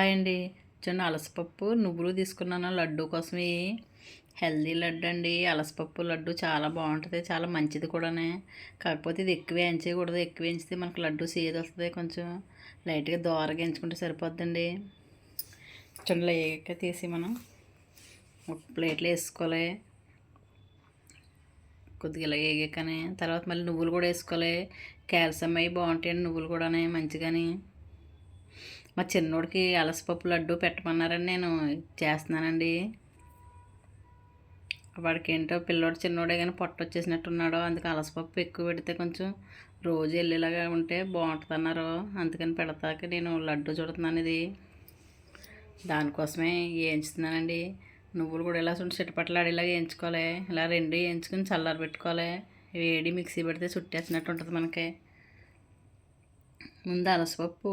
Hi అండి. చిన్న అలసపప్పు నువ్వులు తీసుకున్నాను. లడ్డు కోసమే. హెల్దీ లడ్డు అండి. అలసపప్పు లడ్డు చాలా బాగుంటుంది. చాలా మంచిది కూడానే. కాకపోతే ఇది ఎక్కువ వేయించకూడదు ఎక్కువ వేయించితే మనకు లడ్డు సేది వస్తుంది కొంచెం. లైట్గా దోరగా ఎంచుకుంటే సరిపోద్దండి. చిన్న లేక తీసి మనం ఒక ప్లేట్లో వేసుకోవాలి. కొద్దిగా ఇలా వేగాకనే. తర్వాత మళ్ళీ నువ్వులు కూడా వేసుకోవాలి. కాల్షియం అవి బాగుంటాయండి నువ్వులు కూడానే మంచిగాని. మా చిన్నోడికి అలసపప్పు లడ్డు పెట్టమన్నారని నేను చేస్తున్నానండి. వాడికి ఏంటో పిల్లోడు చిన్నోడే కానీ పొట్ట వచ్చేసినట్టున్నాడో అందుకు అలసపప్పు ఎక్కువ పెడితే కొంచెం రోజు వెళ్ళేలాగా ఉంటే బాగుంటుంది అన్నారు అందుకని పెడతాక నేను లడ్డు చూడుతున్నాను ఇది. దానికోసమే వేయించుతున్నానండి నువ్వులు కూడా ఇలా చూడండి చిట్టపట్లాడేలాగా వేయించుకోవాలి ఇలా రెండు వేయించుకుని చల్లారి పెట్టుకోవాలి. వేడి మిక్సీ పెడితే చుట్టేసినట్టు ఉంటుంది మనకి. ముందు అలసపప్పు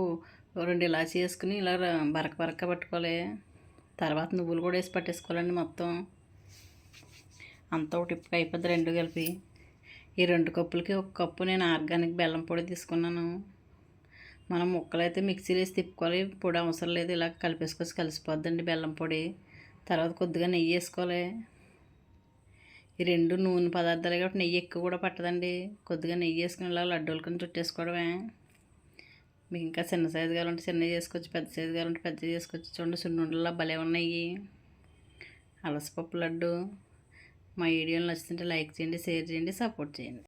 రెండు ఇలా చేసుకుని ఇలా బరక బరక పట్టుకోవాలి. తర్వాత నువ్వులు కూడా వేసి పట్టేసుకోవాలండి మొత్తం. అంతా ఒకటి అయిపోద్ది రెండు కలిపి. ఈ రెండు కప్పులకి ఒక కప్పు నేను ఆర్గానిక్ బెల్లం పొడి తీసుకున్నాను. మనం ముక్కలు అయితే మిక్సీలో వేసి తిప్పుకోవాలి. పొడి అవసరం లేదు. ఇలా కలిపేసుకొచ్చి కలిసిపోద్దండి బెల్లం పొడి. తర్వాత కొద్దిగా నెయ్యి వేసుకోవాలి. ఈ రెండు నూనె పదార్థాలు కాబట్టి నెయ్యి ఎక్కువ కూడా పట్టదండి. కొద్దిగా నెయ్యి వేసుకుని ఇలా లడ్డూలు కొని చుట్టేసుకోవడమే. మీకు ఇంకా చిన్న సైజు కావాలంటే చిన్నవి చేసుకోవచ్చు పెద్ద సైజు కావాలంటే పెద్ద చేసుకోవచ్చు. చూడండి సున్నుండల్లో భలే ఉన్నాయి. అలసపప్పు లడ్డు. మా వీడియోలు నచ్చుతుంటే లైక్ చేయండి షేర్ చేయండి సపోర్ట్ చేయండి.